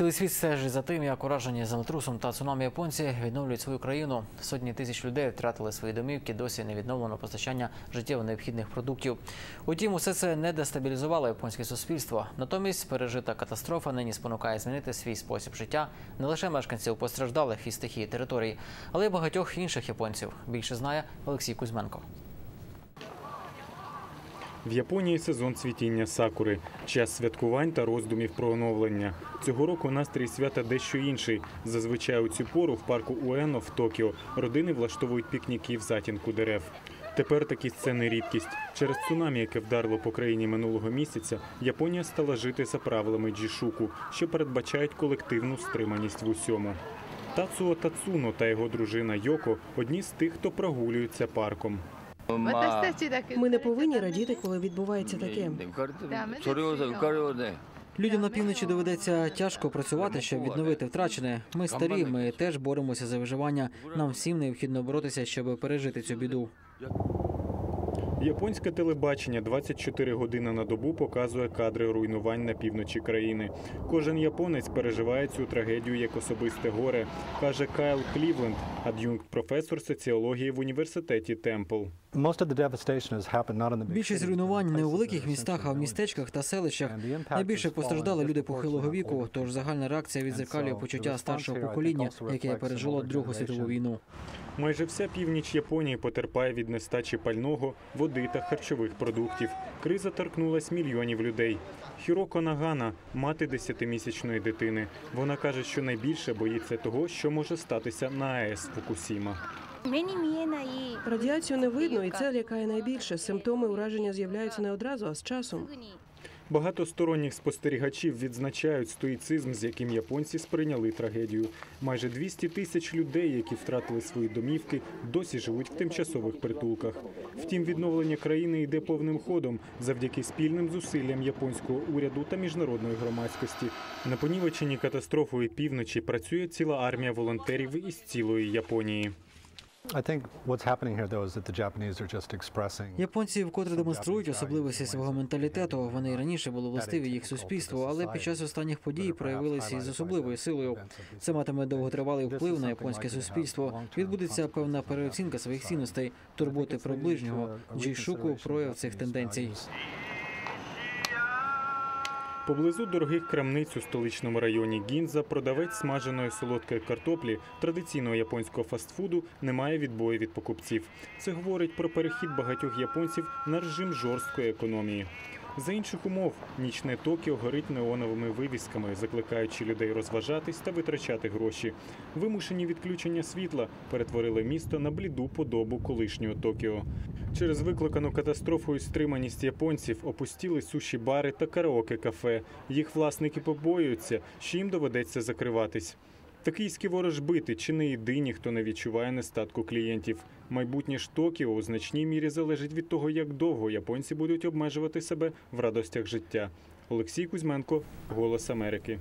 Цілий світ стежить за тим, як уражені землетрусом та цунамі японці відновлюють свою країну. Сотні тисяч людей втратили свої домівки. Досі не відновлено постачання життєво необхідних продуктів. Утім, усе це не дестабілізувало японське суспільство. Натомість пережита катастрофа нині спонукає змінити свій спосіб життя не лише мешканців постраждалих від стихії територій, але й багатьох інших японців. Більше знає Олексій Кузьменко. В Японії сезон цвітіння сакури, час святкувань та роздумів про оновлення. Цього року настрій свята дещо інший. Зазвичай у цю пору в парку Уено в Токіо родини влаштовують пікніки в затінку дерев. Тепер такі сцени рідкість. Через цунамі, яке вдарило по країні минулого місяця, Японія стала жити за правилами джішуку, що передбачають колективну стриманість в усьому. Тацуо Тацуно та його дружина Йоко одні з тих, хто прогулюється парком. Ми не повинні радіти, коли відбувається таке. Людям на півночі доведеться тяжко працювати, щоб відновити втрачене. Ми старі, ми теж боремося за виживання. Нам всім необхідно боротися, щоб пережити цю біду. Японське телебачення 24 години на добу показує кадри руйнувань на півночі країни. Кожен японець переживає цю трагедію як особисте горе, каже Кайл Клівленд, ад'юнкт професор соціології в університеті Темпл. Більшість руйнувань не у великих містах, а в містечках та селищах. Найбільше постраждали люди похилого віку. Тож загальна реакція відзеркалює почуття старшого покоління, яке пережило Другу світову війну. Майже вся північ Японії потерпає від нестачі пального, води та харчових продуктів. Криза торкнулась мільйонів людей. Хіроко Нагана мати десятимісячної дитини. Вона каже, що найбільше боїться того, що може статися на АЕС Фукусіма. Радіацію не видно, і це лякає найбільше. Симптоми ураження з'являються не одразу, а з часом. Багато сторонніх спостерігачів відзначають стоїцизм, з яким японці сприйняли трагедію. Майже 200 тисяч людей, які втратили свої домівки, досі живуть в тимчасових притулках. Втім, відновлення країни йде повним ходом завдяки спільним зусиллям японського уряду та міжнародної громадськості. На понівеченні катастрофою півночі працює ціла армія волонтерів із цілої Японії. Японці вкотре демонструють особливості свого менталітету. Вони й раніше були властиві їх суспільству, але під час останніх подій проявилися із особливою силою. Це матиме довготривалий вплив на японське суспільство. Відбудеться певна переоцінка своїх цінностей, турботи про ближнього. Джейшуку прояв цих тенденцій. Поблизу дорогих крамниць у столичному районі Гінза продавець смаженої солодкої картоплі традиційного японського фастфуду не має відбою від покупців. Це говорить про перехід багатьох японців на режим жорсткої економії. За інших умов нічне Токіо горить неоновими вивісками, закликаючи людей розважатись та витрачати гроші. Вимушені відключення світла перетворили місто на бліду подобу колишнього Токіо. Через викликану катастрофою стриманість японців опустіли суші бари та караоке кафе. Їх власники побоюються, що їм доведеться закриватись. Токійські ворожбити чи не єдині, хто не відчуває нестатку клієнтів. Майбутнє ж Токіо у значній мірі залежить від того, як довго японці будуть обмежувати себе в радостях життя. Олексій Кузьменко, Голос Америки.